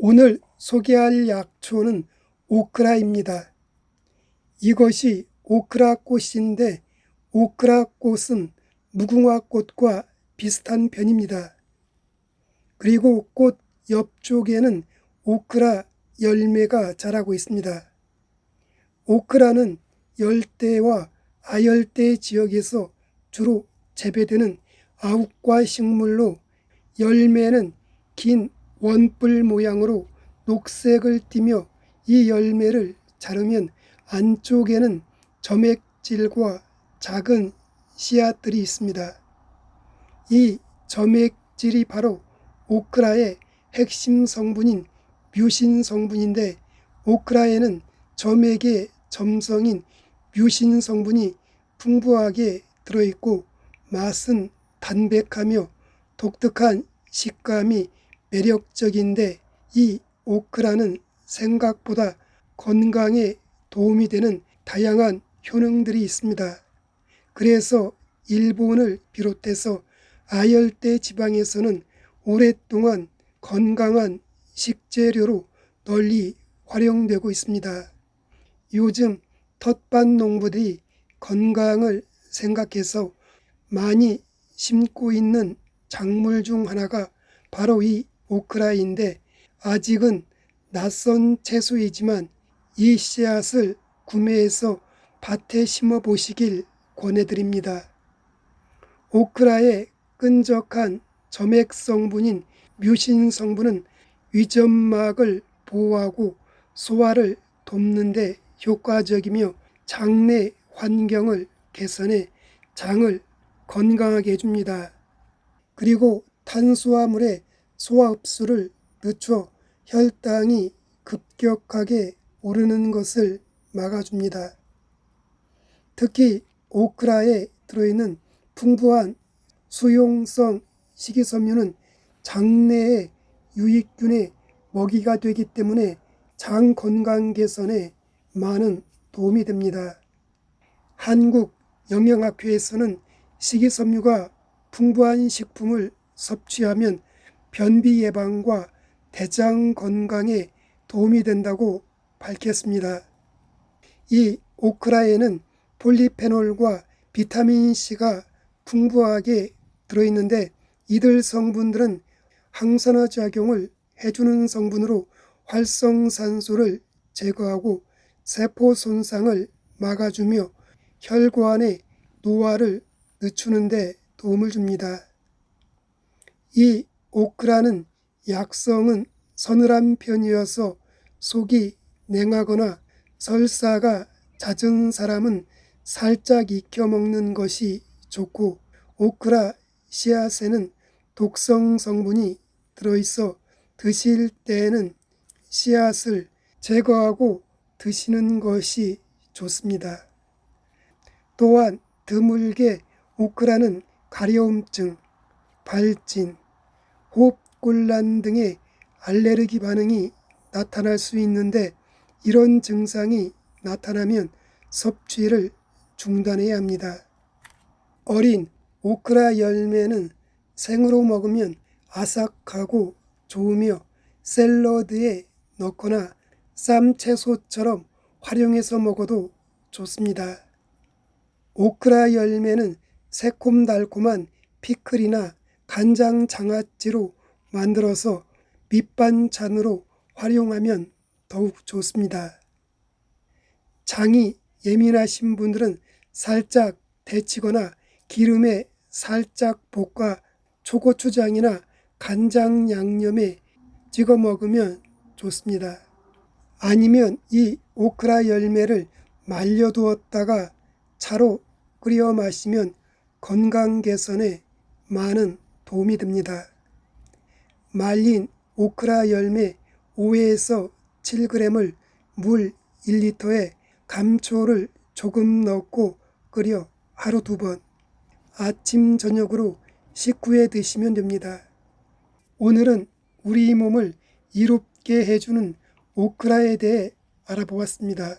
오늘 소개할 약초는 오크라입니다. 이것이 오크라 꽃인데 오크라 꽃은 무궁화 꽃과 비슷한 편입니다. 그리고 꽃 옆쪽에는 오크라 열매가 자라고 있습니다. 오크라는 열대와 아열대 지역에서 주로 재배되는 아욱과 식물로 열매는 긴 원뿔 모양으로 녹색을 띠며 이 열매를 자르면 안쪽에는 점액질과 작은 씨앗들이 있습니다. 이 점액질이 바로 오크라의 핵심 성분인 뮤신 성분인데 오크라에는 점액의 점성인 뮤신 성분이 풍부하게 들어있고 맛은 담백하며 독특한 식감이 매력적인데 이 오크라는 생각보다 건강에 도움이 되는 다양한 효능들이 있습니다. 그래서 일본을 비롯해서 아열대 지방에서는 오랫동안 건강한 식재료로 널리 활용되고 있습니다. 요즘 텃밭 농부들이 건강을 생각해서 많이 심고 있는 작물 중 하나가 바로 이 오크라인데 아직은 낯선 채소이지만 이 씨앗을 구매해서 밭에 심어 보시길 권해드립니다. 오크라의 끈적한 점액 성분인 뮤신 성분은 위점막을 보호하고 소화를 돕는데 효과적이며 장내 환경을 개선해 장을 건강하게 해줍니다. 그리고 탄수화물의 소화 흡수를 늦춰 혈당이 급격하게 오르는 것을 막아줍니다. 특히 오크라에 들어있는 풍부한 수용성 식이섬유는 장내의 유익균의 먹이가 되기 때문에 장 건강 개선에 많은 도움이 됩니다. 한국 영양학회에서는 식이섬유가 풍부한 식품을 섭취하면 변비 예방과 대장 건강에 도움이 된다고 밝혔습니다. 이 오크라에는 폴리페놀과 비타민 C가 풍부하게 들어있는데 이들 성분들은 항산화 작용을 해주는 성분으로 활성산소를 제거하고 세포 손상을 막아주며 혈관의 노화를 늦추는 데 도움을 줍니다. 이 오크라는 약성은 서늘한 편이어서 속이 냉하거나 설사가 잦은 사람은 살짝 익혀 먹는 것이 좋고 오크라 씨앗에는 독성 성분이 들어있어 드실 때에는 씨앗을 제거하고 드시는 것이 좋습니다. 또한 드물게 오크라는 가려움증, 발진, 호흡곤란 등의 알레르기 반응이 나타날 수 있는데 이런 증상이 나타나면 섭취를 중단해야 합니다. 어린 오크라 열매는 생으로 먹으면 아삭하고 좋으며 샐러드에 넣거나 쌈채소처럼 활용해서 먹어도 좋습니다. 오크라 열매는 새콤달콤한 피클이나 간장 장아찌로 만들어서 밑반찬으로 활용하면 더욱 좋습니다. 장이 예민하신 분들은 살짝 데치거나 기름에 살짝 볶아 초고추장이나 간장 양념에 찍어 먹으면 좋습니다. 아니면 이 오크라 열매를 말려두었다가 차로 끓여 마시면 건강 개선에 많은 도움이 됩니다. 말린 오크라 열매 5에서 7g을 물 1리터에 감초를 조금 넣고 끓여 하루 두 번 아침 저녁으로 식후에 드시면 됩니다. 오늘은 우리 몸을 이롭게 해주는 오크라에 대해 알아보았습니다.